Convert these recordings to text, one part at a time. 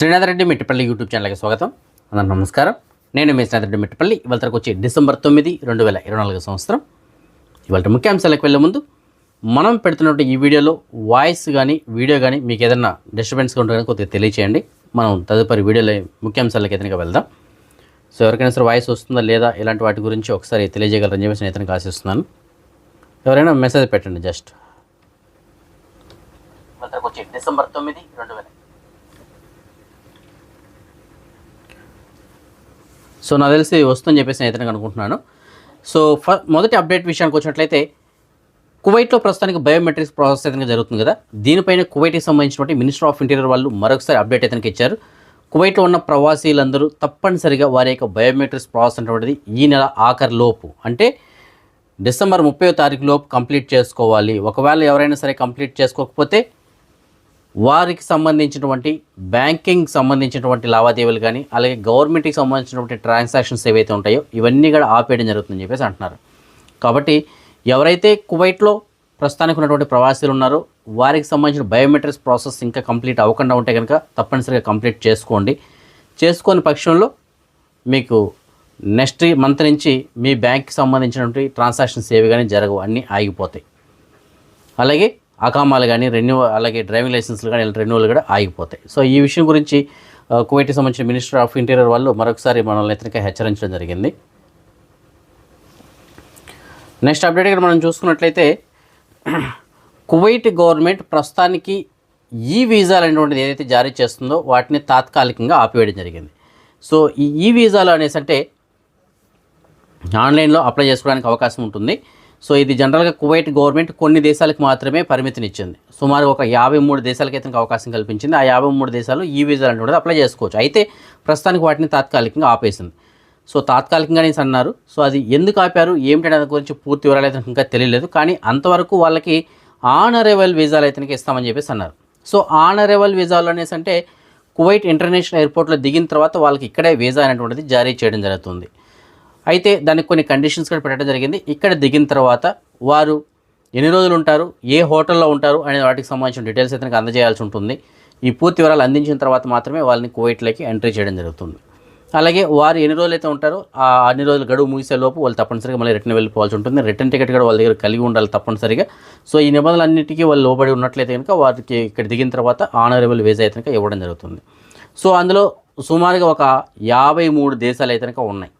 Srinath Reddy YouTube ఛానల్కి స్వాగతం. అందరూ నమస్కారం. నేను మీ శ్రీనాథ్ రెడ్డి మిట్టపల్లి. ఇవాళ వచ్చి డిసెంబర్ తొమ్మిది రెండు వేల ఇరవై నాలుగు సంవత్సరం. ఇవాళ ముఖ్యాంశాలకు వెళ్ళే ముందు మనం పెడుతున్నటువంటి ఈ వీడియోలో వాయిస్ కానీ వీడియో కానీ మీకు ఏదైనా డిస్టర్బెన్స్గా ఉంటే కొద్దిగా తెలియచేయండి. మనం తదుపరి వీడియోలో ముఖ్యాంశాలకు ఏదైనా వెళ్దాం. సో ఎవరికైనా సరే వాయిస్ వస్తుందా లేదా ఇలాంటి వాటి గురించి ఒకసారి తెలియజేయగలరని చెప్పేసి నేను ఇతనికి ఆశిస్తున్నాను. ఎవరైనా మెసేజ్ పెట్టండి జస్ట్. వచ్చి డిసెంబర్ తొమ్మిది రెండు వేల సో నాకు తెలిసి వస్తుందని చెప్పేసి నేను ఇతనికి అనుకుంటున్నాను. సో ఫ మొదటి అప్డేట్ విషయానికి వచ్చినట్లయితే కువైట్లో ప్రస్తుతానికి బయోమెట్రిక్స్ ప్రాసెస్ అయితే జరుగుతుంది కదా. దీనిపైన కువైట్కి సంబంధించినటువంటి మినిస్టర్ ఆఫ్ ఇంటీరియర్ వాళ్ళు మరొకసారి అప్డేట్ అయితే ఇచ్చారు. కువైట్లో ఉన్న ప్రవాసీలందరూ తప్పనిసరిగా వారి యొక్క బయోమెట్రిక్స్ ప్రాసెస్ అనేటువంటిది ఈ నెల ఆఖరి లోపు అంటే డిసెంబర్ ముప్పై తారీఖు లోపు కంప్లీట్ చేసుకోవాలి. ఒకవేళ ఎవరైనా సరే కంప్లీట్ చేసుకోకపోతే వారికి సంబంధించినటువంటి బ్యాంకింగ్ సంబంధించినటువంటి లావాదేవీలు కానీ అలాగే గవర్నమెంట్కి సంబంధించినటువంటి ట్రాన్సాక్షన్స్ ఏవైతే ఉంటాయో ఇవన్నీ కూడా ఆపేయడం జరుగుతుందని చెప్పేసి అంటున్నారు. కాబట్టి ఎవరైతే కువైట్లో ప్రస్తుతానికి ఉన్నటువంటి ప్రవాసీలు ఉన్నారో వారికి సంబంధించిన బయోమెట్రిక్స్ ప్రాసెస్ ఇంకా కంప్లీట్ అవ్వకుండా ఉంటే కనుక తప్పనిసరిగా కంప్లీట్ చేసుకోండి. చేసుకోని పక్షంలో మీకు నెక్స్ట్ మంత్ నుంచి మీ బ్యాంక్కి సంబంధించినటువంటి ట్రాన్సాక్షన్స్ ఏవి కానీ జరగవు అన్నీ ఆగిపోతాయి. అలాగే అకామాలు కానీ రెన్యూ అలాగే డ్రైవింగ్ లైసెన్స్లు కానీ రెన్యూవల్ కూడా ఆగిపోతాయి. సో ఈ విషయం గురించి కువైట్కి సంబంధించిన మినిస్టర్ ఆఫ్ ఇంటీరియర్ వాళ్ళు మరొకసారి మనల్ని ఇతనికి హెచ్చరించడం జరిగింది. నెక్స్ట్ అప్డేట్ ఇక్కడ మనం చూసుకున్నట్లయితే కువైట్ గవర్నమెంట్ ప్రస్తుతానికి ఈ వీజాలు అనేటువంటిది ఏదైతే జారీ చేస్తుందో వాటిని తాత్కాలికంగా ఆపివేయడం జరిగింది. సో ఈ ఈ వీసాలు అనేసి అంటే ఆన్లైన్లో అప్లై చేసుకోవడానికి అవకాశం ఉంటుంది. సో ఇది జనరల్గా కువైట్ గవర్నమెంట్ కొన్ని దేశాలకు మాత్రమే పరిమితినిచ్చింది. సుమారు ఒక యాభై మూడు దేశాలకి అయితే అవకాశం కల్పించింది. ఆ యాభై మూడు దేశాలు ఈ వీసాలు అనేటువంటిది అప్లై చేసుకోవచ్చు. అయితే ప్రస్తుతానికి వాటిని తాత్కాలికంగా ఆపేసింది. సో తాత్కాలికంగా అనేసి అన్నారు. సో అది ఎందుకు ఆపారు? ఏమిటనే దాని గురించి పూర్తి వివరాలు అయితే ఇంకా తెలియలేదు. కానీ అంతవరకు వాళ్ళకి ఆనరేవల్ వీజాలు అయితే ఇస్తామని చెప్పేసి అన్నారు. సో ఆనరేవల్ వీజాలు అనేసి అంటే కువైట్ ఇంటర్నేషనల్ ఎయిర్పోర్ట్లో దిగిన తర్వాత వాళ్ళకి ఇక్కడే వీజా అనేటువంటిది జారీ చేయడం జరుగుతుంది. అయితే దానికి కొన్ని కండిషన్స్ కూడా పెట్టడం జరిగింది. ఇక్కడ దిగిన తర్వాత వారు ఎన్ని రోజులు ఉంటారు ఏ హోటల్లో ఉంటారు అనే వాటికి సంబంధించిన డీటెయిల్స్ అయితే అందజేయాల్సి ఉంటుంది. ఈ పూర్తి వివరాలు అందించిన తర్వాత మాత్రమే వాళ్ళని కువైట్లోకి ఎంట్రీ చేయడం జరుగుతుంది. అలాగే వారు ఎన్ని రోజులు అయితే ఉంటారో ఆ అన్ని రోజులు గడువు ముగిసే లోపు వాళ్ళు తప్పనిసరిగా మళ్ళీ రిటర్న్ వెళ్ళిపోవాల్సి ఉంటుంది. రిటర్న్ టికెట్ కూడా వాళ్ళ దగ్గర కలిగి ఉండాలి తప్పనిసరిగా. సో ఈ నిబంధనలన్నిటికీ వాళ్ళు లోబడి ఉన్నట్లయితే కనుక వారికి ఇక్కడ దిగిన తర్వాత ఆనరబుల్ వేజ్ అయితే కనుక ఇవ్వడం జరుగుతుంది. సో అందులో సుమారుగా ఒక యాభై మూడు దేశాలు అయితే కనుక ఉన్నాయి.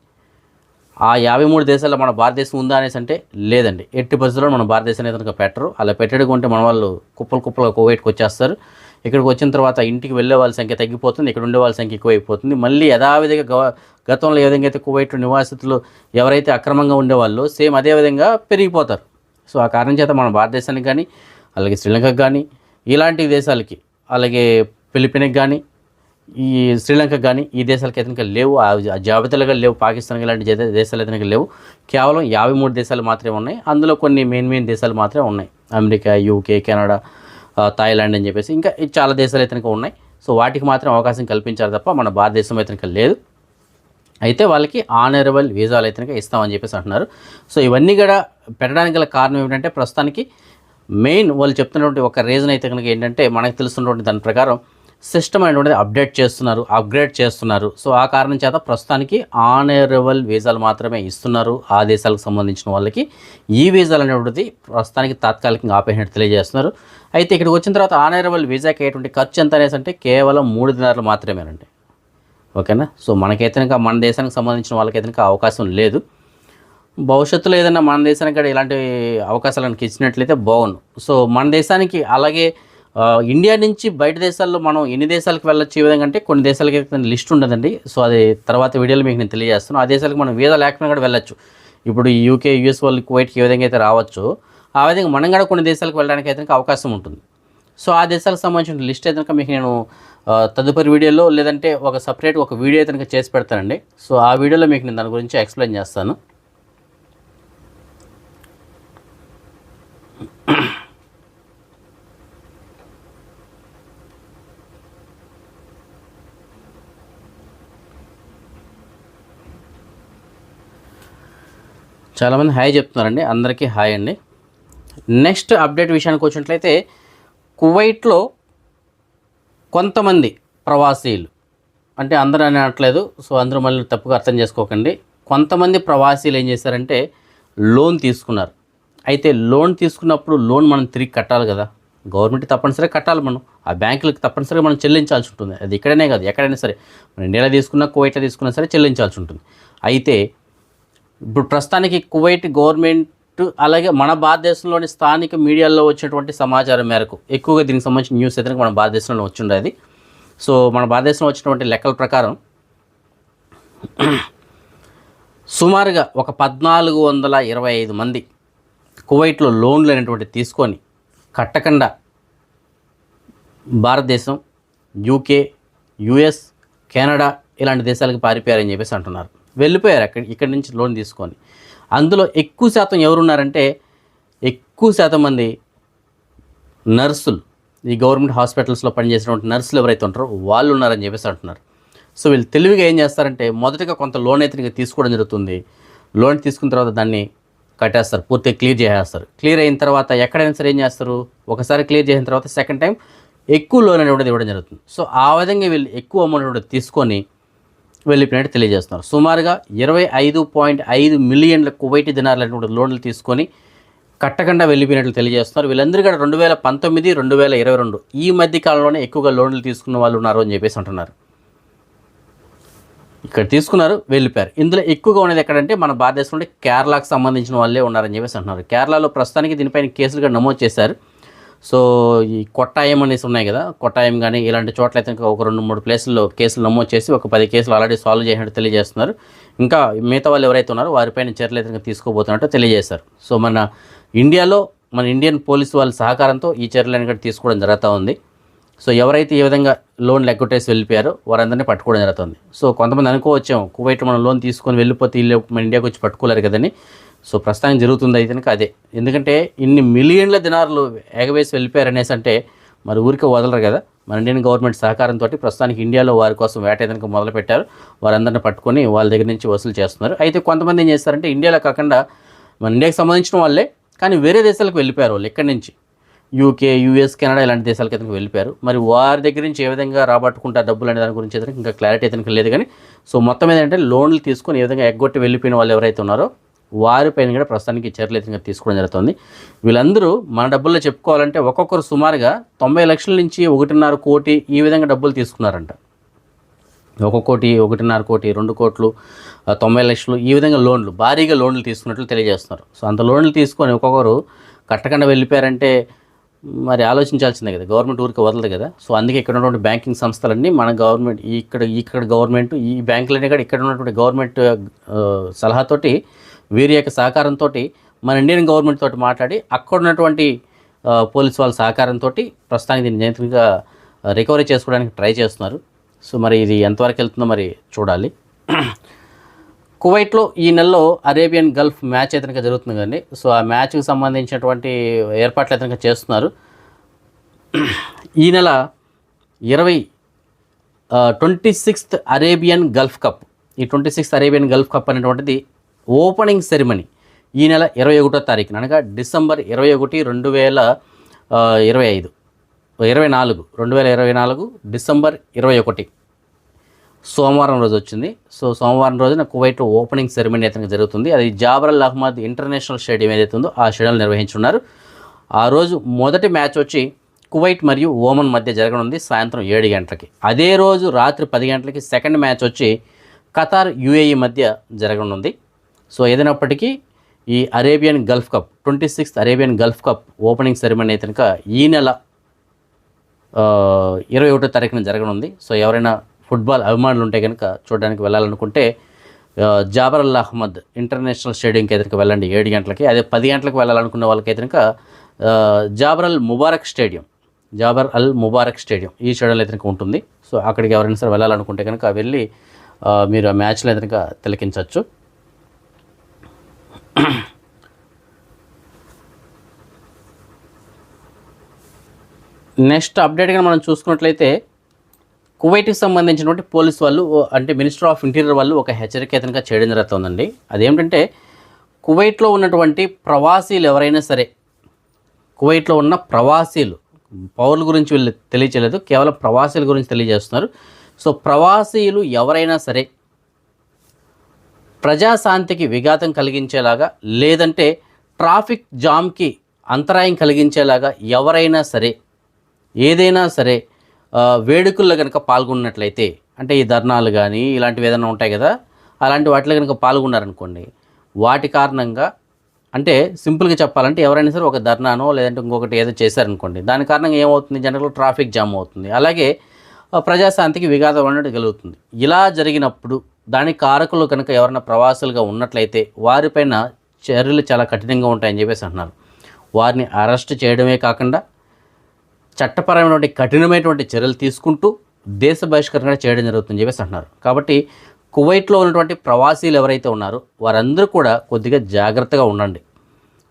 ఆ యాభై మూడు దేశాల్లో మన భారతదేశం ఉందా అనేసి అంటే లేదండి. ఎట్టి పరిస్థితుల్లో మన భారతదేశం అయితే కనుక పెట్టరు అలా పెట్టడం ఉంటే మన వాళ్ళు కుప్పలు కుప్పలుగా కువైట్కి వచ్చేస్తారు. ఇక్కడికి వచ్చిన తర్వాత ఇంటికి వెళ్ళే వాళ్ళ సంఖ్య తగ్గిపోతుంది. ఇక్కడ ఉండే వాళ్ళ సంఖ్య ఎక్కువైపోతుంది. మళ్ళీ యథావిధిగా గవ గతంలో ఏ విధంగా అయితే కువైట్ నివాసితులు ఎవరైతే అక్రమంగా ఉండేవాళ్ళు సేమ్ అదే విధంగా పెరిగిపోతారు. సో ఆ కారణం చేత మన భారతదేశానికి కానీ అలాగే శ్రీలంకకు కానీ ఇలాంటి దేశాలకి అలాగే ఫిలిపిన్కి కానీ ఈ శ్రీలంక కానీ ఈ దేశాలకి అయితే లేవు. ఆ లేవు. పాకిస్తాన్ ఇలాంటి దేశాలు అయితే లేవు. కేవలం యాభై మూడు దేశాలు మాత్రమే ఉన్నాయి. అందులో కొన్ని మెయిన్ మెయిన్ దేశాలు మాత్రమే ఉన్నాయి. అమెరికా యూకే కెనడా థాయిలాండ్ అని చెప్పేసి. ఇంకా చాలా దేశాలు అయితే ఉన్నాయి. సో వాటికి మాత్రం అవకాశం కల్పించారు తప్ప మన భారతదేశం అయితే లేదు. అయితే వాళ్ళకి ఆనరబుల్ వీసాలు అయితే ఇస్తామని చెప్పేసి అంటున్నారు. సో ఇవన్నీ కూడా పెట్టడానికి గల కారణం ఏమిటంటే ప్రస్తుతానికి మెయిన్ వాళ్ళు చెప్తున్నటువంటి ఒక రీజన్ అయితే కనుక ఏంటంటే మనకు తెలుస్తున్నటువంటి దాని ప్రకారం సిస్టమ్ అనేటువంటిది అప్డేట్ చేస్తున్నారు అప్గ్రేడ్ చేస్తున్నారు. సో ఆ కారణం చేత ప్రస్తుతానికి ఆనరబుల్ వీసాలు మాత్రమే ఇస్తున్నారు. ఆ దేశాలకు సంబంధించిన వాళ్ళకి ఈ వీసాలు అనేటువంటిది ప్రస్తుతానికి తాత్కాలికంగా ఆపేసినట్టు తెలియజేస్తున్నారు. అయితే ఇక్కడికి వచ్చిన తర్వాత ఆనరబుల్ వీసాకి అయ్యేటువంటి ఖర్చు ఎంత అనేసి అంటే కేవలం మూడు దినాలు మాత్రమేనండి. ఓకేనా? సో మనకైతే ఇంకా మన దేశానికి సంబంధించిన వాళ్ళకైతే ఇంకా అవకాశం లేదు. భవిష్యత్తులో ఏదైనా మన దేశానికి ఇలాంటి అవకాశాలను ఇచ్చినట్లయితే బాగుండు. సో మన దేశానికి అలాగే ఇండియా నుంచి బయట దేశాల్లో మనం ఎన్ని దేశాలకు వెళ్ళొచ్చు ఈ విధంగా అంటే కొన్ని దేశాలకి అయితే లిస్ట్ ఉండదండి. సో అది తర్వాత వీడియోలో మీకు నేను తెలియజేస్తాను. ఆ దేశాలకు మనం వీసా లేకుండా కూడా వెళ్ళొచ్చు. ఇప్పుడు యూకే యూఎస్ వాళ్ళు కువైట్కి ఏ విధంగా అయితే రావచ్చు ఆ విధంగా మనం కూడా కొన్ని దేశాలకు వెళ్ళడానికి అయితే అవకాశం ఉంటుంది. సో ఆ దేశాలకు సంబంధించిన లిస్ట్ అయితే కనుక మీకు నేను తదుపరి వీడియోలో లేదంటే ఒక సపరేట్ ఒక వీడియో అయితే కనుక చేసి పెడతానండి. సో ఆ వీడియోలో మీకు నేను దాని గురించి ఎక్స్ప్లెయిన్ చేస్తాను. చాలామంది హాయ్ చెప్తున్నారండి. అందరికీ హాయ్ అండి. నెక్స్ట్ అప్డేట్ విషయానికి వచ్చినట్లయితే కువైట్లో కొంతమంది ప్రవాసీలు అంటే అందరూ అని అనట్లేదు సో అందరూ మళ్ళీ తప్పుగా అర్థం చేసుకోకండి. కొంతమంది ప్రవాసీలు ఏం చేశారంటే లోన్ తీసుకున్నారు. అయితే లోన్ తీసుకున్నప్పుడు లోన్ మనం తిరిగి కట్టాలి కదా. గవర్నమెంట్ తప్పనిసరిగా కట్టాలి మనం. ఆ బ్యాంకులకు తప్పనిసరిగా మనం చెల్లించాల్సి ఉంటుంది. అది ఇక్కడనే కాదు ఎక్కడైనా సరే. మనం ఇండియాలో తీసుకున్నా కువైట్లో తీసుకున్నా సరే చెల్లించాల్సి ఉంటుంది. అయితే ఇప్పుడు ప్రస్తుతానికి కువైట్ గవర్నమెంట్ అలాగే మన భారతదేశంలోని స్థానిక మీడియాలో వచ్చినటువంటి సమాచారం మేరకు ఎక్కువగా దీనికి సంబంధించిన న్యూస్ అయితే మన భారతదేశంలో వచ్చిండేది. సో మన భారతదేశంలో వచ్చినటువంటి లెక్కల ప్రకారం సుమారుగా ఒక పద్నాలుగు వందల ఇరవై ఐదు మంది కువైట్లో లోన్లు అనేటువంటి తీసుకొని కట్టకుండా భారతదేశం యూకే యుఎస్ కెనడా ఇలాంటి దేశాలకు పారిపోయారని చెప్పేసి అంటున్నారు. వెళ్ళిపోయారు అక్కడ ఇక్కడి నుంచి లోన్ తీసుకొని. అందులో ఎక్కువ శాతం ఎవరున్నారంటే ఎక్కువ శాతం మంది నర్సులు. ఈ గవర్నమెంట్ హాస్పిటల్స్లో పనిచేసినటువంటి నర్సులు ఎవరైతే ఉంటారో వాళ్ళు ఉన్నారని చెప్పేసి అంటున్నారు. సో వీళ్ళు తెలివిగా ఏం చేస్తారంటే మొదటగా కొంత లోన్ అయితే ఇక తీసుకోవడం జరుగుతుంది. లోన్ తీసుకున్న తర్వాత దాన్ని కట్టేస్తారు పూర్తిగా క్లియర్ చేసేస్తారు. క్లియర్ అయిన తర్వాత ఎక్కడైనా సరే ఏం చేస్తారు? ఒకసారి క్లియర్ చేసిన తర్వాత సెకండ్ టైం ఎక్కువ లోన్ అనేటువంటిది ఇవ్వడం జరుగుతుంది. సో ఆ విధంగా వీళ్ళు ఎక్కువ అమౌంట్ తీసుకొని వెళ్ళిపోయినట్టు తెలియజేస్తున్నారు. సుమారుగా ఇరవై ఐదు పాయింట్ ఐదు మిలియన్ల కువైటీ దినార్లు లోన్లు తీసుకొని కట్టకుండా వెళ్ళిపోయినట్లు తెలియజేస్తున్నారు. వీళ్ళందరూ కూడా రెండు వేల పంతొమ్మిది రెండు వేల ఇరవై రెండు ఈ మధ్య కాలంలోనే ఎక్కువగా లోన్లు తీసుకున్న వాళ్ళు ఉన్నారు అని చెప్పేసి అంటున్నారు. ఇక్కడ తీసుకున్నారు వెళ్ళిపోయారు. ఇందులో ఎక్కువగా ఉన్నది ఎక్కడంటే మన భారతదేశంలో కేరళకు సంబంధించిన వాళ్ళే ఉన్నారని చెప్పేసి అంటున్నారు. కేరళలో ప్రస్తుతానికి దీనిపైన కేసులుగా నమోదు చేశారు. సో ఈ కొట్టాయం అనేసి ఉన్నాయి కదా కొట్టాయం కానీ ఇలాంటి చోట్ల అయితే ఇంకా ఒక రెండు మూడు ప్లేసుల్లో కేసులు నమోదు చేసి ఒక పది కేసులు ఆల్రెడీ సాల్వ్ చేసినట్టు తెలియజేస్తున్నారు. ఇంకా మిగతా వాళ్ళు ఎవరైతే ఉన్నారో వారిపైన చర్యలు అయితే తీసుకోబోతున్నట్టు తెలియజేశారు. సో మన ఇండియాలో మన ఇండియన్ పోలీసు వాళ్ళ సహకారంతో ఈ చర్యలను కూడా తీసుకోవడం జరుగుతూ ఉంది. సో ఎవరైతే ఈ విధంగా లోన్ ఎగ్గొట్టేసి వెళ్ళిపోయారో వారందరినీ పట్టుకోవడం జరుగుతుంది. సో కొంతమంది అనుకోవచ్చాం కువైట్ మనం లోన్ తీసుకొని వెళ్ళిపోతే వీళ్ళు మన ఇండియాకి వచ్చి పట్టుకోలేరు కదని సో ప్రస్తుతానికి జరుగుతుంది అయితే అదే. ఎందుకంటే ఇన్ని మిలియన్ల దినారులు ఎగవేసి వెళ్ళిపోయారు అనేసి అంటే మరి ఊరికే వదలరు కదా. మన ఇండియన్ గవర్నమెంట్ సహకారంతో ప్రస్తుతానికి ఇండియాలో వారి కోసం వేట ఏదైనా మొదలుపెట్టారు. వారందరిని పట్టుకొని వాళ్ళ దగ్గర నుంచి వసూలు చేస్తున్నారు. అయితే కొంతమంది ఏం చేస్తారంటే ఇండియాలో కాకుండా మన ఇండియాకి సంబంధించిన వాళ్ళే కానీ వేరే దేశాలకు వెళ్ళిపోయారు వాళ్ళు ఇక్కడి నుంచి. యూకే యూఎస్ కెనడా ఇలాంటి దేశాలకు అయితే వెళ్ళిపోయారు. మరి వారి దగ్గర నుంచి ఏ విధంగా రాబట్టుకుంటారు డబ్బులు అనే దాని గురించి అయితే ఇంకా క్లారిటీ అయితే లేదు కానీ సో మొత్తం ఏంటంటే లోన్లు తీసుకొని ఏ విధంగా ఎగ్గొట్టి వెళ్ళిపోయిన వాళ్ళు ఎవరైతే ఉన్నారో వారిపైన కూడా ప్రస్తుతానికి చర్యలు తీసుకోవడం జరుగుతుంది. వీళ్ళందరూ మన డబ్బుల్లో చెప్పుకోవాలంటే ఒక్కొక్కరు సుమారుగా తొంభై లక్షల నుంచి ఒకటిన్నర కోటి ఈ విధంగా డబ్బులు తీసుకున్నారంట. ఒక కోటి ఒకటిన్నర కోటి రెండు కోట్లు తొంభై లక్షలు ఈ విధంగా లోన్లు భారీగా లోన్లు తీసుకున్నట్లు తెలియజేస్తున్నారు. సో అంత లోన్లు తీసుకొని ఒక్కొక్కరు కట్టకుండా వెళ్ళిపోయారంటే మరి ఆలోచించాల్సిందే కదా గవర్నమెంట్ ఊరికి వదలదు కదా. సో అందుకే ఇక్కడ ఉన్నటువంటి బ్యాంకింగ్ సంస్థలన్నీ మన గవర్నమెంట్ ఇక్కడ ఇక్కడ గవర్నమెంట్ ఈ బ్యాంకులన్నీ కూడా ఇక్కడ ఉన్నటువంటి గవర్నమెంట్ సలహాతోటి వీరి యొక్క సహకారంతో మన ఇండియన్ గవర్నమెంట్ తోటి మాట్లాడి అక్కడ ఉన్నటువంటి పోలీస్ వాళ్ళ సహకారంతో ప్రస్తుతానికి దీన్ని నియంత్రణగా రికవరీ చేసుకోవడానికి ట్రై చేస్తున్నారు. సో మరి ఇది ఎంతవరకు వెళ్తుందో మరి చూడాలి. కువైట్లో ఈ నెలలో అరేబియన్ గల్ఫ్ మ్యాచ్ అయితే జరుగుతుంది కానీ సో ఆ మ్యాచ్కి సంబంధించినటువంటి ఏర్పాట్లు అయితే చేస్తున్నారు. ఈ నెల ఇరవై twenty sixth Arabian Gulf Cup. ఈ twenty sixth Arabian Gulf Cup అనేటువంటిది ఓపెనింగ్ సెరమనీ ఈ నెల ఇరవై ఒకటో తారీఖున అనగా డిసెంబర్ ఇరవై ఒకటి రెండు వేల ఇరవై ఐదు ఇరవై నాలుగు రెండు వేల ఇరవై నాలుగు డిసెంబర్ ఇరవై ఒకటి. సోమవారం రోజు వచ్చింది. సో సోమవారం రోజున కువైట్ ఓపెనింగ్ సెరమనీ అయితే జరుగుతుంది. అది జాబరల్ అహ్మద్ ఇంటర్నేషనల్ స్టేడియం ఏదైతే ఉందో ఆ స్టేడియంలో నిర్వహించున్నారు. ఆ రోజు మొదటి మ్యాచ్ వచ్చి కువైట్ మరియు ఓమన్ మధ్య జరగనుంది సాయంత్రం ఏడు గంటలకి. అదే రోజు రాత్రి పది గంటలకి సెకండ్ మ్యాచ్ వచ్చి ఖతార్ యుఏఈ మధ్య జరగనుంది. సో ఏదైనప్పటికీ ఈ Arabian Gulf Cup twenty sixth Arabian Gulf Cup opening ceremony అయితే కనుక ఈ నెల ఇరవై ఒకటో తారీఖున జరగనుంది. సో ఎవరైనా ఫుట్బాల్ అభిమానులు ఉంటే కనుక చూడడానికి వెళ్ళాలనుకుంటే జాబర్ అల్ అహ్మద్ ఇంటర్నేషనల్ స్టేడియంకి ఎదురుకు వెళ్ళండి ఏడు గంటలకి. అదే పది గంటలకు వెళ్ళాలనుకున్న వాళ్ళకి కనుక Jaber al Mubarak stadium Jaber al Mubarak stadium ఈ స్టేడియంలో అయితే ఉంటుంది. సో అక్కడికి ఎవరైనా సరే వెళ్ళాలనుకుంటే కనుక వెళ్ళి మీరు ఆ మ్యాచ్లో అయితే కనుక తిలకించవచ్చు. నెక్స్ట్ అప్డేట్గా మనం చూసుకున్నట్లయితే కువైట్కి సంబంధించినటువంటి పోలీస్ వాళ్ళు అంటే మినిస్టర్ ఆఫ్ ఇంటీరియర్ వాళ్ళు ఒక హెచ్చరిక అయితే చేయడం జరుగుతుందండి. అదేమిటంటే కువైట్లో ఉన్నటువంటి ప్రవాసీలు ఎవరైనా సరే కువైట్లో ఉన్న ప్రవాసీలు పౌరుల గురించి వీళ్ళు తెలియచేయలేదు కేవలం ప్రవాసీల గురించి తెలియజేస్తున్నారు. సో ప్రవాసీలు ఎవరైనా సరే ప్రజాశాంతికి విఘాతం కలిగించేలాగా లేదంటే ట్రాఫిక్ జామ్కి అంతరాయం కలిగించేలాగా ఎవరైనా సరే ఏదైనా సరే వేడుకల్లో కనుక పాల్గొన్నట్లయితే అంటే ఈ ధర్నాలు కానీ ఇలాంటివి ఏదైనా ఉంటాయి కదా అలాంటి వాటిలో కనుక పాల్గొన్నారనుకోండి వాటి కారణంగా అంటే సింపుల్గా చెప్పాలంటే ఎవరైనా సరే ఒక ధర్నానో లేదంటే ఇంకొకటి ఏదో చేశారనుకోండి దాని కారణంగా ఏమవుతుంది జనరల్ ట్రాఫిక్ జామ్ అవుతుంది. అలాగే ప్రజాశాంతికి విఘాతం అనేది కలుగుతుంది. ఇలా జరిగినప్పుడు దాని కారకులు కనుక ఎవరైనా ప్రవాసులుగా ఉన్నట్లయితే వారిపైన చర్యలు చాలా కఠినంగా ఉంటాయని చెప్పేసి అంటున్నారు. వారిని అరెస్ట్ చేయడమే కాకుండా చట్టపరమైనటువంటి కఠినమైనటువంటి చర్యలు తీసుకుంటూ దేశ బహిష్కరణ చేయడం జరుగుతుందని చెప్పేసి అంటున్నారు. కాబట్టి కువైట్లో ఉన్నటువంటి ప్రవాసీలు ఎవరైతే ఉన్నారో వారందరూ కూడా కొద్దిగా జాగ్రత్తగా ఉండండి.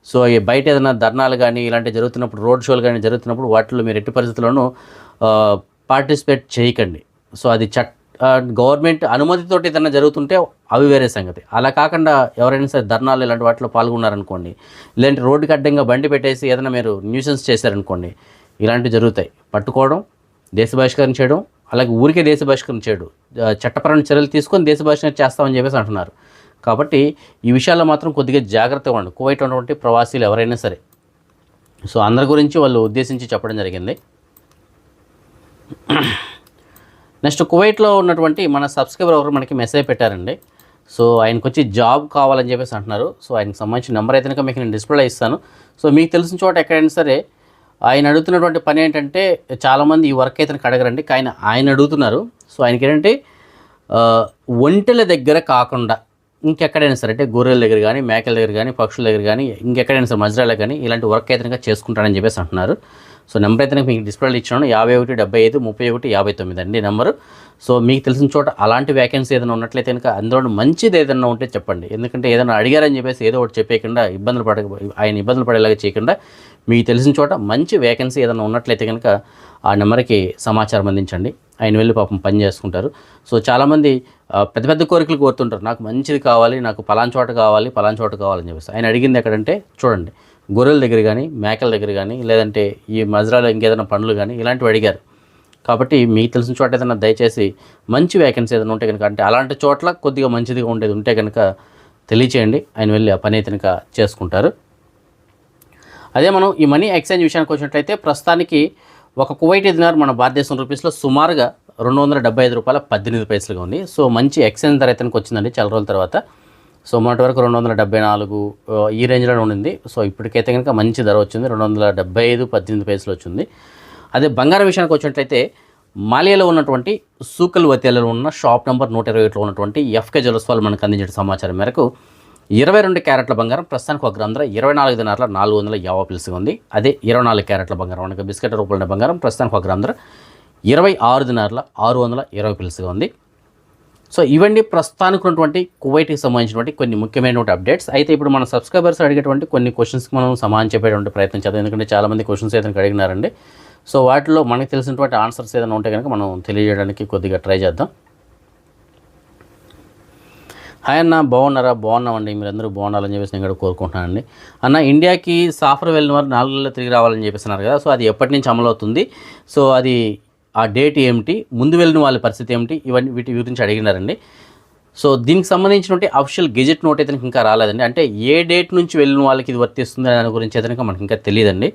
సో ఈ బయట ఏదైనా ధర్నాలు కానీ ఇలాంటివి జరుగుతున్నప్పుడు రోడ్ షోలు కానీ జరుగుతున్నప్పుడు వాటిలో మీరు ఎట్టి పరిస్థితుల్లోనూ పార్టిసిపేట్ చేయకండి. సో అది చట్ గవర్నమెంట్ అనుమతితోటి ఏదైనా జరుగుతుంటే అవి వేరే సంగతి. అలా కాకుండా ఎవరైనా సరే ధర్నాలు ఇలాంటి వాటిలో పాల్గొన్నారనుకోండి లేదంటే రోడ్డుకి అడ్డంగా బండి పెట్టేసి ఏదైనా మీరు న్యూసెన్స్ చేశారనుకోండి ఇలాంటివి జరుగుతాయి. పట్టుకోవడం దేశ బహిష్కరణ చేయడం అలాగే ఊరికే దేశ బహిష్కరణ చేయడం. చట్టపరమైన చర్యలు తీసుకొని దేశ బహిష్కరణ చేస్తామని చెప్పేసి అంటున్నారు. కాబట్టి ఈ విషయాల్లో మాత్రం కొద్దిగా జాగ్రత్తగా ఉండండి. కువైట్ ఉన్నటువంటి ప్రవాసీలు ఎవరైనా సరే. సో అందరి గురించి వాళ్ళు ఉద్దేశించి చెప్పడం జరిగింది. నెక్స్ట్ కువైట్లో ఉన్నటువంటి మన సబ్స్క్రైబర్ ఎవరు మనకి మెసేజ్ పెట్టారండి. సో ఆయనకు వచ్చి జాబ్ కావాలని చెప్పేసి అంటున్నారు. సో ఆయనకు సంబంధించిన నెంబర్ అయితే కనుక మీకు నేను డిస్ప్లే ఇస్తాను. సో మీకు తెలిసిన చోట ఎక్కడైనా సరే ఆయన అడుగుతున్నటువంటి పని ఏంటంటే చాలామంది ఈ వర్క్ అయితే అడగరండి. కానీ ఆయన అడుగుతున్నారు. సో ఆయనకి ఏంటంటే ఒంటెల దగ్గర కాకుండా ఇంకెక్కడైనా సరే అంటే గొర్రెల దగ్గర కానీ మేకల దగ్గర కానీ పక్షుల దగ్గర కానీ ఇంకెక్కడైనా సరే మజ్రాల కానీ ఇలాంటి వర్క్ అయితే చేసుకుంటానని చెప్పేసి అంటున్నారు. సో నెంబర్ అయితే మీకు డిస్ప్లేలో ఇచ్చాను యాభై ఒకటి డెబ్బై ఐదు ముప్పై ఒకటి యాభై తొమ్మిది అండి నెంబరు. సో మీకు తెలిసిన చోట అలాంటి వ్యాకెన్సీ ఏదైనా ఉన్నట్లయితే కనుక అందులో మంచిది ఏదైనా ఉంటే చెప్పండి. ఎందుకంటే ఏదైనా అడిగారని చెప్పేసి ఏదో ఒకటి చెప్పేయకుండా ఇబ్బందులు పడ ఆయన ఇబ్బందులు పడేలాగా చేయకుండా మీకు తెలిసిన చోట మంచి వేకెన్సీ ఏదైనా ఉన్నట్లయితే కనుక ఆ నెంబర్కి సమాచారం అందించండి. ఆయన వెళ్ళి పాపం పని చేసుకుంటారు. సో చాలామంది పెద్ద పెద్ద కోరికలు కోరుతుంటారు. నాకు మంచిది కావాలి నాకు పలాన్ చోట కావాలి పలాన్ చోట కావాలని చెప్పేసి. ఆయన అడిగింది ఎక్కడంటే చూడండి. గొర్రెల దగ్గర కానీ మేకల దగ్గర కానీ లేదంటే ఈ మజ్రాలో ఇంకేదైనా పనులు కానీ ఇలాంటివి అడిగారు. కాబట్టి మీకు తెలిసిన చోట ఏదైనా దయచేసి మంచి వేకెన్సీ ఏదైనా ఉంటే కనుక అంటే అలాంటి చోట్ల కొద్దిగా మంచిదిగా ఉండేది ఉంటే కనుక తెలియచేయండి. ఆయన వెళ్ళి ఆ పని అయితే కనుక చేసుకుంటారు. అదే మనం ఈ మనీ ఎక్స్చేంజ్ విషయానికి వచ్చినట్లయితే ప్రస్తుతానికి ఒక కువైట్ దినార్ మన భారతదేశం రూపీస్లో సుమారుగా రెండు వందల డెబ్బై ఐదు రూపాయల పద్దెనిమిది పైసలుగా ఉంది. సో మంచి ఎక్స్చేంజ్ ధర అయితే వచ్చిందండి. చాలా రోజుల తర్వాత సో మొన్నటి వరకు రెండు వందల డెబ్బై నాలుగు ఈ రేంజ్లో ఉండింది. సో ఇప్పటికైతే కనుక మంచి ధర వచ్చింది. రెండు వందల డెబ్బై ఐదు పద్దెనిమిది పైసలు వచ్చింది. అదే బంగారం విషయానికి వచ్చినట్లయితే మాలియాలో ఉన్నటువంటి సూకల్ వతేలలో ఉన్న షాప్ నెంబర్ నూట ఇరవై ఒకటిలో ఉన్నటువంటి ఎఫ్కే జ్యువెల్స్ మనకు అందించిన సమాచారం మేరకు ఇరవై రెండు క్యారెట్ల బంగారం ప్రస్తుతానికి ఒక గ్రామ్ ఇరవై నాలుగు దినారుల నాలుగు వందల యాభై పిలుసుగా ఉంది. అదే ఇరవై నాలుగు క్యారెట్ల బంగారం అనగా బిస్కెట్ రూపంలో బంగారం ప్రస్తుతానికి ఒక గ్రామ్ ఇరవై ఆరు దినారుల ఆరు వందల ఇరవై పిలుసుగా ఉంది. సో ఇవన్నీ ప్రస్తుతానికి ఉన్నటువంటి కువైట్కి సంబంధించినటువంటి కొన్ని ముఖ్యమైనటువంటి అప్డేట్స్. అయితే ఇప్పుడు మన సబ్స్క్రైబర్స్ అడిగేటువంటి కొన్ని క్వశ్చన్స్కి మనం సమాధానం చెప్పేటువంటి ప్రయత్నం చేద్దాం. ఎందుకంటే చాలామంది క్వశ్చన్స్ అయితే అడిగినారండి. సో వాటిలో మనకు తెలిసినటువంటి ఆన్సర్స్ ఏదైనా ఉంటే కనుక మనం తెలియజేయడానికి కొద్దిగా ట్రై చేద్దాం. హాయ్ అన్న బాగున్నారా? బాగున్నామండి. మీరందరూ బాగుండాలని చెప్పేసి నేను కూడా కోరుకుంటున్నానండి. అన్న ఇండియాకి సాఫర్ వెళ్ళిన వారు నాలుగు నెలలు తిరిగి రావాలని చెప్పేస్తున్నారు కదా. సో అది ఎప్పటి నుంచి అమలవుతుంది? సో అది ఆ డేట్ ఏమిటి ముందు వెళ్ళిన వాళ్ళ పరిస్థితి ఏమిటి ఇవన్నీ వీటి గురించి అడిగినారండి. సో దీనికి సంబంధించినటువంటి అఫిషియల్ గెజెట్ నోట్ అయితే ఇంకా రాలేదండి. అంటే ఏ డేట్ నుంచి వెళ్ళిన వాళ్ళకి ఇది వర్తిస్తుంది దాని గురించి అయితే మనకి ఇంకా తెలియదండి.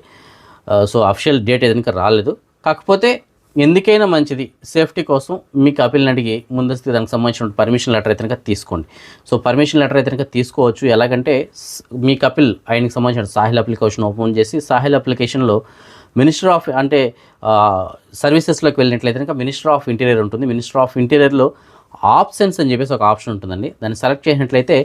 సో అఫిషియల్ డేట్ అయితే రాలేదు. కాకపోతే ఎందుకైనా మంచిది. సేఫ్టీ కోసం మీకు అప్పీల్ని అడిగి ముందస్తు దానికి సంబంధించిన పర్మిషన్ లెటర్ అయితే కనుక తీసుకోండి. సో పర్మిషన్ లెటర్ అయితే కనుక తీసుకోవచ్చు. ఎలాగంటే మీ కపిల్ ఆయనకి సంబంధించిన సాహిల్ అప్లికేషన్ ఓపెన్ చేసి సాహిల్ అప్లికేషన్లో మినిస్టర్ ఆఫ్ అంటే సర్వీసెస్లోకి వెళ్ళినట్లయితే కనుక మినిస్టర్ ఆఫ్ ఇంటీరియర్ ఉంటుంది. మినిస్టర్ ఆఫ్ ఇంటీరియర్లో ఆప్షన్స్ అని చెప్పేసి ఒక ఆప్షన్ ఉంటుందండి. దాన్ని సెలెక్ట్ చేసినట్లయితే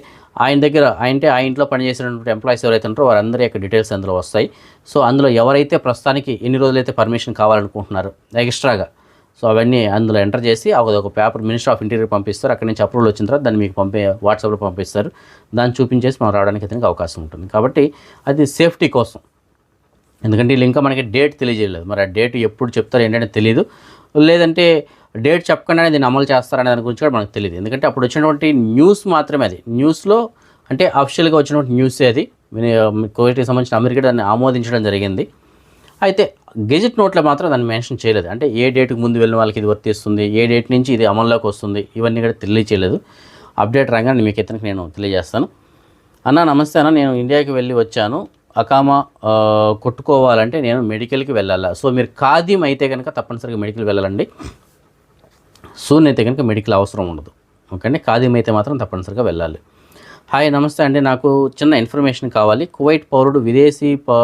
ఆయన దగ్గర అంటే ఆ ఇంట్లో పనిచేసినటువంటి ఎంప్లాయీస్ ఎవరైతే ఉంటారో వారందరి యొక్క డీటెయిల్స్ అందులో వస్తాయి. సో అందులో ఎవరైతే ప్రస్తుతానికి ఎన్ని రోజులైతే పర్మిషన్ కావాలనుకుంటున్నారు ఎక్స్ట్రాగా సో అవన్నీ అందులో ఎంటర్ చేసి ఒక పేపర్ మినిస్టర్ ఆఫ్ ఇంటీరియర్ పంపిస్తారు. అక్కడి నుంచి అప్రూవల్ వచ్చిన తర్వాత దాన్ని మీకు పంపే వాట్సాప్లో పంపిస్తారు. దాన్ని చూపించేసి మనం రావడానికి అయితే అవకాశం ఉంటుంది. కాబట్టి అది సేఫ్టీ కోసం ఎందుకంటే వీళ్ళు ఇంకా మనకి డేట్ తెలియజేయలేదు. మరి ఆ డేట్ ఎప్పుడు చెప్తారు ఏంటంటే తెలియదు లేదంటే డేట్ చెప్పకుండానే దీన్ని అమలు చేస్తారనే దాని గురించి కూడా మనకు తెలియదు ఎందుకంటే అప్పుడు వచ్చినటువంటి న్యూస్ మాత్రమే అది. న్యూస్లో అంటే అఫిషియల్గా వచ్చినటువంటి న్యూసే అది. కోవిడ్కి సంబంధించిన అమెరికా దాన్ని ఆమోదించడం జరిగింది. అయితే గెజెట్ నోట్లో మాత్రం దాన్ని మెన్షన్ చేయలేదు. అంటే ఏ డేట్కి ముందు వెళ్ళిన వాళ్ళకి ఇది వర్తిస్తుంది ఏ డేట్ నుంచి ఇది అమల్లోకి వస్తుంది ఇవన్నీ కూడా తెలియచేయలేదు అప్డేట్ రాగానే మీకు ఇతనికి నేను తెలియజేస్తాను. అన్న నమస్తే అన్న నేను ఇండియాకి వెళ్ళి వచ్చాను. అకామా కొట్టుకోవాలంటే నేను మెడికల్కి వెళ్ళాలా? సో మీరు ఖాదీం అయితే కనుక తప్పనిసరిగా మెడికల్ వెళ్ళాలండి. సూన్ అయితే కనుక మెడికల్ అవసరం ఉండదు. ఓకే అండి ఖాదీం అయితే మాత్రం తప్పనిసరిగా వెళ్ళాలి. హాయ్ నమస్తే అండి. నాకు చిన్న ఇన్ఫర్మేషన్ కావాలి. కువైట్ పౌరుడు విదేశీ ప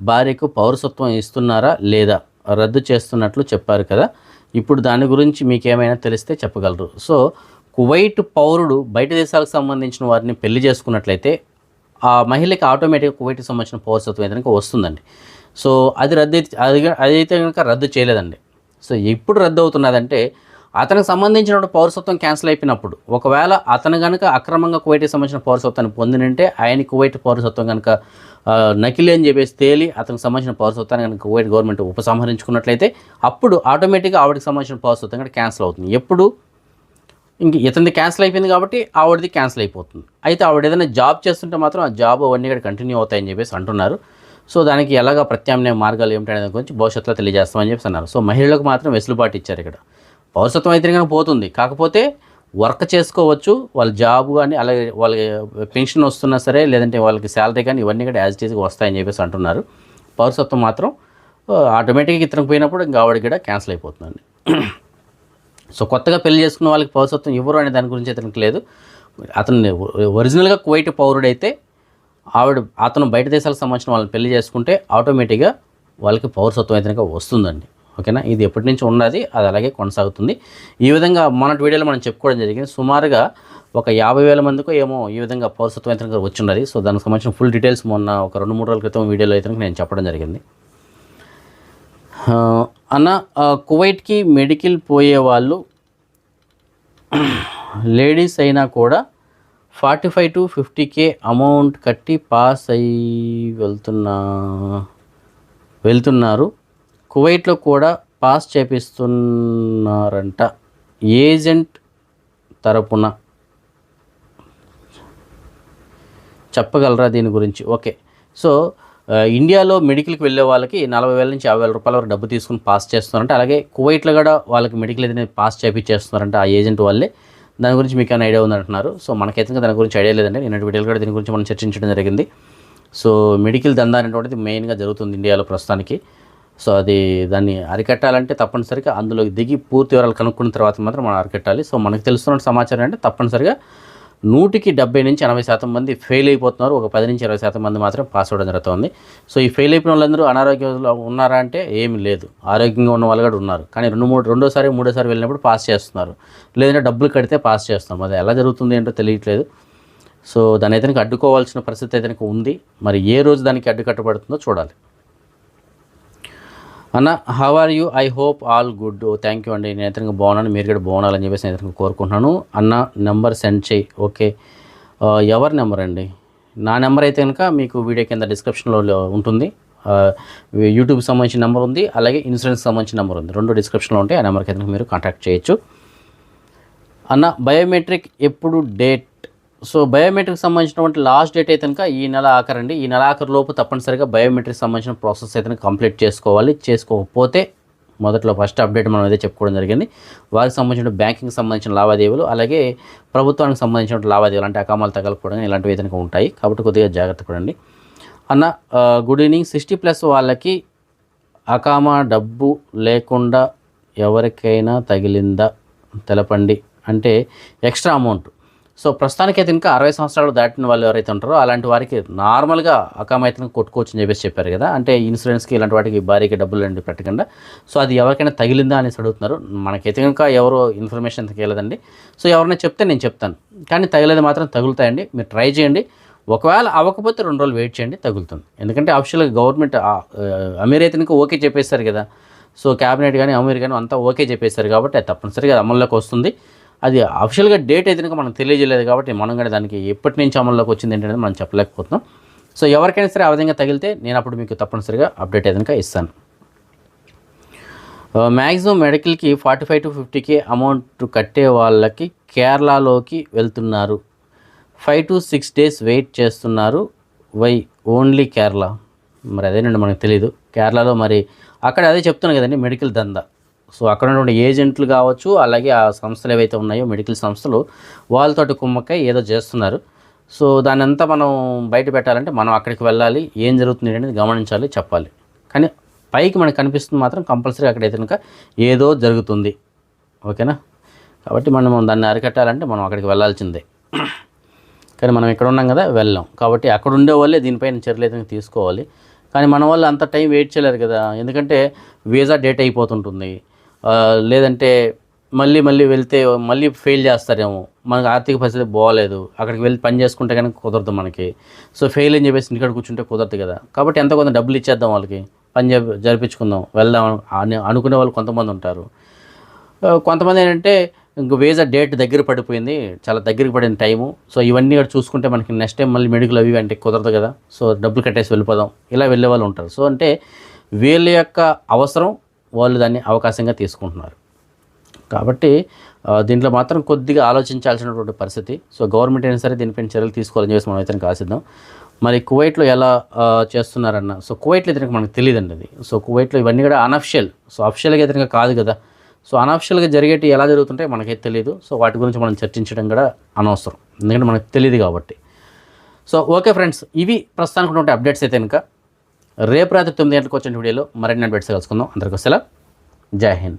భార్యకు పౌరసత్వం ఇస్తున్నారా లేదా? రద్దు చేస్తున్నట్లు చెప్పారు కదా. ఇప్పుడు దాని గురించి మీకేమైనా తెలిస్తే చెప్పగలరు. సో కువైట్ పౌరుడు బయట దేశాలకు సంబంధించిన వారిని పెళ్ళి చేసుకున్నట్లయితే ఆ మహిళకి ఆటోమేటిక్గా కువైట్కి సంబంధించిన పౌరసత్వం అయితే కనుక వస్తుందండి. సో అది రద్దు అయితే- అది అదైతే కనుక రద్దు చేయలేదండి. సో ఎప్పుడు రద్దు అవుతున్నదంటే అతనికి సంబంధించిన పౌరసత్వం క్యాన్సిల్ అయిపోయినప్పుడు ఒకవేళ అతను కనుక అక్రమంగా కువైట్కి సంబంధించిన పౌరసత్వాన్ని పొందినంటే ఆయన కువైట్ పౌరసత్వం కనుక నకిలీ అని చెప్పేసి తేలి అతనికి సంబంధించిన పౌరసత్వాన్ని కనుక కువైట్ గవర్నమెంట్ ఉపసంహరించుకున్నట్లయితే అప్పుడు ఆటోమేటిక్గా ఆవిడకి సంబంధించిన పౌరసత్వం కనుక క్యాన్సిల్ అవుతుంది. ఎప్పుడు? ఇంక ఇతనిది క్యాన్సిల్ అయిపోయింది కాబట్టి ఆవిడది క్యాన్సిల్ అయిపోతుంది. అయితే ఆవిడ ఏదైనా జాబ్ చేస్తుంటే మాత్రం ఆ జాబ్ అవన్నీ కూడా కంటిన్యూ అవుతాయని చెప్పేసి అంటున్నారు. సో దానికి ఎలాగ ప్రత్యామ్నాయ మార్గాలు ఏమిటనే గురించి భవిష్యత్తులో తెలియజేస్తామని చెప్పేసి అన్నారు సో మహిళలకు మాత్రం వెసులుబాటు ఇచ్చారు ఇక్కడ. పౌరసత్వం అయితే కనుక పోతుంది. కాకపోతే వర్క్ చేసుకోవచ్చు. వాళ్ళ జాబ్ కానీ అలాగే వాళ్ళకి పెన్షన్ వస్తున్నా సరే లేదంటే వాళ్ళకి శాలరీ కానీ ఇవన్నీ కూడా యాజ్ టీజ్గా వస్తాయని చెప్పేసి అంటున్నారు. పౌరసత్వం మాత్రం ఆటోమేటిక్గా ఇతనికి పోయినప్పుడు ఇంకా ఆవిడ కూడా క్యాన్సిల్ అయిపోతుందండి. సో కొత్తగా పెళ్ళి చేసుకున్న వాళ్ళకి పౌరసత్వం ఇవ్వరు అనే దాని గురించి అతనికి లేదు. అతను ఒరిజినల్గా కువైట్ పౌరుడైతే ఆవిడ అతను బయట దేశాలకు సంబంధించిన వాళ్ళని పెళ్ళి చేసుకుంటే ఆటోమేటిక్గా వాళ్ళకి పౌరసత్వం అయితే వస్తుందండి. ఓకేనా ఇది ఎప్పటి నుంచి ఉన్నది అది అలాగే కొనసాగుతుంది. ఈ విధంగా మొన్నటి వీడియోలో మనం చెప్పుకోవడం జరిగింది. సుమారుగా ఒక యాభై వేల మందికి ఏమో ఈ విధంగా పౌరసత్వం అయితే కనుక వచ్చిన్నది సో దానికి సంబంధించిన ఫుల్ డీటెయిల్స్ మొన్న ఒక రెండు మూడు రోజుల క్రితం వీడియోలో అయితే నేను చెప్పడం జరిగింది. అన్న కువైట్కి మెడికల్ పోయే వాళ్ళు లేడీస్ అయినా కూడా forty five to fifty K amount కట్టి పాస్ అయ్యి వెళ్తున్నా వెళ్తున్నారు. కువైట్లో కూడా పాస్ చేపిస్తున్నారంట ఏజెంట్ తరపున. చెప్పగలరా దీని గురించి? ఓకే. సో ఇండియాలో మెడికల్కి వెళ్ళే వాళ్ళకి నలభై వేల నుంచి యాభై వేల రూపాయల వరకు డబ్బు తీసుకుని పాస్ చేస్తున్నారంటే. అలాగే కువైట్లో కూడా వాళ్ళకి మెడికల్ ఏదైనా పాస్ చేపించేస్తున్నారంటే ఆ ఏజెంట్ వాళ్ళే. దాని గురించి మీకు ఏమైనా ఐడియా ఉందంటున్నారు? సో మనకైతే దాని గురించి ఐడియా లేదండి. నేను వీడియోలు కూడా దీని గురించి మనం చర్చించడం జరిగింది. సో మెడికల్ దందా అనేటువంటిది మెయిన్గా జరుగుతుంది ఇండియాలో ప్రస్తుతానికి. సో అది దాన్ని అరికట్టాలంటే తప్పనిసరిగా అందులో దిగి పూర్తి వివరాలు కనుక్కున్న తర్వాత మాత్రం మనం అరికట్టాలి. సో మనకు తెలుస్తున్న సమాచారం అంటే తప్పనిసరిగా నూటికి డెబ్బై నుంచి ఎనభై శాతం మంది ఫెయిల్ అయిపోతున్నారు. ఒక పది నుంచి ఇరవై శాతం మంది మాత్రం పాస్ అవ్వడం జరుగుతుంది. సో ఈ ఫెయిల్ అయిపోయిన వాళ్ళందరూ అనారోగ్యంలో ఉన్నారా అంటే ఏమీ లేదు. ఆరోగ్యంగా ఉన్న వాళ్ళు కూడా ఉన్నారు. కానీ రెండు మూడు రెండోసారి మూడోసారి వెళ్ళినప్పుడు పాస్ చేస్తున్నారు. లేదంటే డబ్బులు కడితే పాస్ చేస్తున్నారు. అది ఎలా జరుగుతుంది ఏంటో తెలియట్లేదు. సో దాని అయితే అడ్డుకోవాల్సిన పరిస్థితి అయితే ఉంది. మరి ఏ రోజు దానికి అడ్డుకట్టబడుతుందో చూడాలి. అన్న how are you I hope all good thank you అండి. నేను ఇతనికి బాగున్నాను. మీరు కూడా బాగున్నాలని చెప్పేసి నేను ఇతనికి కోరుకుంటున్నాను. అన్న నెంబర్ సెండ్ చేయి. ఓకే uh, ఎవరి నెంబర్ అండి? నా నెంబర్ అయితే కనుక మీకు వీడియో కింద డిస్క్రిప్షన్లో ఉంటుంది. Uh, యూట్యూబ్ సంబంధించిన నెంబర్ ఉంది. అలాగే ఇన్సూరెన్స్ సంబంధించిన నెంబర్ ఉంది. రెండు డిస్క్రిప్షన్లో ఉంటాయి. ఆ నెంబర్కి అయితే మీరు కాంటాక్ట్ చేయొచ్చు. అన్న బయోమెట్రిక్ ఎప్పుడు డేట్ సో బయోమెట్రిక్ సంబంధించినటువంటి లాస్ట్ డేట్ అయితే కనుక ఈ నెల ఆఖరండి. ఈ నెల ఆఖరు లోపు తప్పనిసరిగా బయోమెట్రిక్ సంబంధించిన ప్రాసెస్ అయితే కంప్లీట్ చేసుకోవాలి. చేసుకోకపోతే మొదట్లో ఫస్ట్ అప్డేట్ మనం అయితే చెప్పుకోవడం జరిగింది. వారికి సంబంధించిన బ్యాంకింగ్ సంబంధించిన లావాదేవీలు అలాగే ప్రభుత్వానికి సంబంధించిన లావాదేవీలు అంటే అకామాలు తగలకపోవడం ఇలాంటివి అయితే ఉంటాయి. కాబట్టి కొద్దిగా జాగ్రత్త పడండి. అన్న గుడ్ ఈవినింగ్ సిక్స్టీ ప్లస్ వాళ్ళకి అకామా డబ్బు లేకుండా ఎవరికైనా తగిలిందా? తెలపండి. అంటే ఎక్స్ట్రా అమౌంట్. సో ప్రస్తుతానికి అయితే ఇంకా అరవై సంవత్సరాలు దాటిన వాళ్ళు ఎవరైతే ఉంటారో అలాంటి వారికి నార్మల్గా అకామా కొట్టుకోవచ్చు అని చెప్పేసి చెప్పారు కదా అంటే ఇన్సూరెన్స్కి ఇలాంటి వాటికి భారీగా డబ్బులు అండి పెట్టకుండా. సో అది ఎవరికైనా తగిలిందా అనేసి అడుగుతున్నారు. మనకైతే ఇంకా ఎవరు ఇన్ఫర్మేషన్ తెలియదండి సో ఎవరైనా చెప్తే నేను చెప్తాను. కానీ తగిలేదు మాత్రం తగులుతాయండి. మీరు ట్రై చేయండి. ఒకవేళ అవ్వకపోతే రెండు రోజులు వెయిట్ చేయండి తగులుతుంది. ఎందుకంటే అఫిషియల్గా గవర్నమెంట్ అమీర్ అయితే ఇంకా ఓకే చెప్పేశారు కదా. సో క్యాబినెట్ కానీ అమీర్ కానీ అంతా ఓకే చెప్పేశారు కాబట్టి అది తప్పనిసరిగా అమల్లోకి వస్తుంది. అది అఫిషియల్గా డేట్ అయితే మనకు తెలియజేయలేదు కాబట్టి మనం కూడా దానికి ఎప్పటి నుంచి అమల్లోకి వచ్చింది ఏంటనేది మనం చెప్పలేకపోతున్నాం. సో ఎవరికైనా సరే ఆ విధంగా తగిలితే నేను అప్పుడు మీకు తప్పనిసరిగా అప్డేట్ అయితే ఇస్తాను. మ్యాక్సిమం మెడికల్కి ఫార్టీ ఫైవ్ టు ఫిఫ్టీకి అమౌంట్ కట్టే వాళ్ళకి కేరళలోకి వెళ్తున్నారు. Five to six days wait చేస్తున్నారు. Why only Kerala? మరి అదేనండి మనకు తెలియదు కేరళలో మరి అక్కడ అదే చెప్తున్నాను కదండి మెడికల్ దందా. సో అక్కడ ఉన్నటువంటి ఏజెంట్లు కావచ్చు అలాగే ఆ సంస్థలు ఏవైతే ఉన్నాయో మెడికల్ సంస్థలు వాళ్ళతోటి కుమ్మక్కై ఏదో చేస్తున్నారు. సో దాని అంతా మనం బయట పెట్టాలంటే మనం అక్కడికి వెళ్ళాలి ఏం జరుగుతుంది అనేది గమనించాలి చెప్పాలి. కానీ పైకి మనకు కనిపిస్తుంది మాత్రం కంపల్సరీ అక్కడైతే కనుక ఏదో జరుగుతుంది. ఓకేనా? కాబట్టి మనం దాన్ని అరికట్టాలంటే మనం అక్కడికి వెళ్ళాల్సిందే. కానీ మనం ఇక్కడ ఉన్నాం కదా వెళ్ళాం. కాబట్టి అక్కడ ఉండే వాళ్ళే దీనిపైన చర్యలు అయితే తీసుకోవాలి. కానీ మన వాళ్ళు అంత టైం వెయిట్ చేయలేరు కదా. ఎందుకంటే వీసా డేట్ అయిపోతుంటుంది. లేదంటే మళ్ళీ మళ్ళీ వెళ్తే మళ్ళీ ఫెయిల్ చేస్తారేమో. మనకు ఆర్థిక పరిస్థితి బాగోలేదు అక్కడికి వెళ్ళి పని చేసుకుంటే కనుక కుదరదు మనకి. సో ఫెయిల్ అని చెప్పేసి ఇంటికాడ కూర్చుంటే కుదరదు కదా. కాబట్టి ఎంత కొంత డబ్బులు ఇచ్చేద్దాం వాళ్ళకి. పని చే జరిపించుకుందాం. వెళ్దాం అని అనుకునే వాళ్ళు కొంతమంది ఉంటారు. కొంతమంది ఏంటంటే ఇంక వీసా డేట్ దగ్గర పడిపోయింది. చాలా దగ్గరికి పడిన టైము సో ఇవన్నీ కూడా చూసుకుంటే మనకి నెక్స్ట్ టైం మళ్ళీ మెడికల్ అవి అంటే కుదరదు కదా. సో డబ్బులు కట్టేసి వెళ్ళిపోదాం. ఇలా వెళ్ళే వాళ్ళు ఉంటారు. సో అంటే వీళ్ళ యొక్క అవసరం వాళ్ళు దాన్ని అవకాశంగా తీసుకుంటున్నారు. కాబట్టి దీంట్లో మాత్రం కొద్దిగా ఆలోచించాల్సినటువంటి పరిస్థితి. సో గవర్నమెంట్ అయినా సరే దీనిపైన చర్యలు తీసుకోవాలని చెప్పేసి మనం అయితే ఆశిద్దాం. మరి కువైట్లో ఎలా చేస్తున్నారన్న సో కువైట్లో ఇతనికి మనకు తెలియదండి అది. సో కువైట్లో ఇవన్నీ కూడా అనఫిషియల్. సో అఫిషియల్గా ఇతనికి కాదు కదా. సో అనఫిషియల్గా జరిగేటి ఎలా జరుగుతుంటాయి మనకైతే తెలియదు సో వాటి గురించి మనం చర్చించడం కూడా అనవసరం. ఎందుకంటే మనకు తెలియదు కాబట్టి. సో ఓకే ఫ్రెండ్స్ ఇవి ప్రస్తుతానికి ఉన్నటువంటి అప్డేట్స్ అయితే కనుక రేపు రాత్రి తొమ్మిది గంటలకు వచ్చిన వీడియోలో మరిన్ని అప్డేట్స్ కలుసుకుందాం అందరికీ సెలవు. జై హింద్.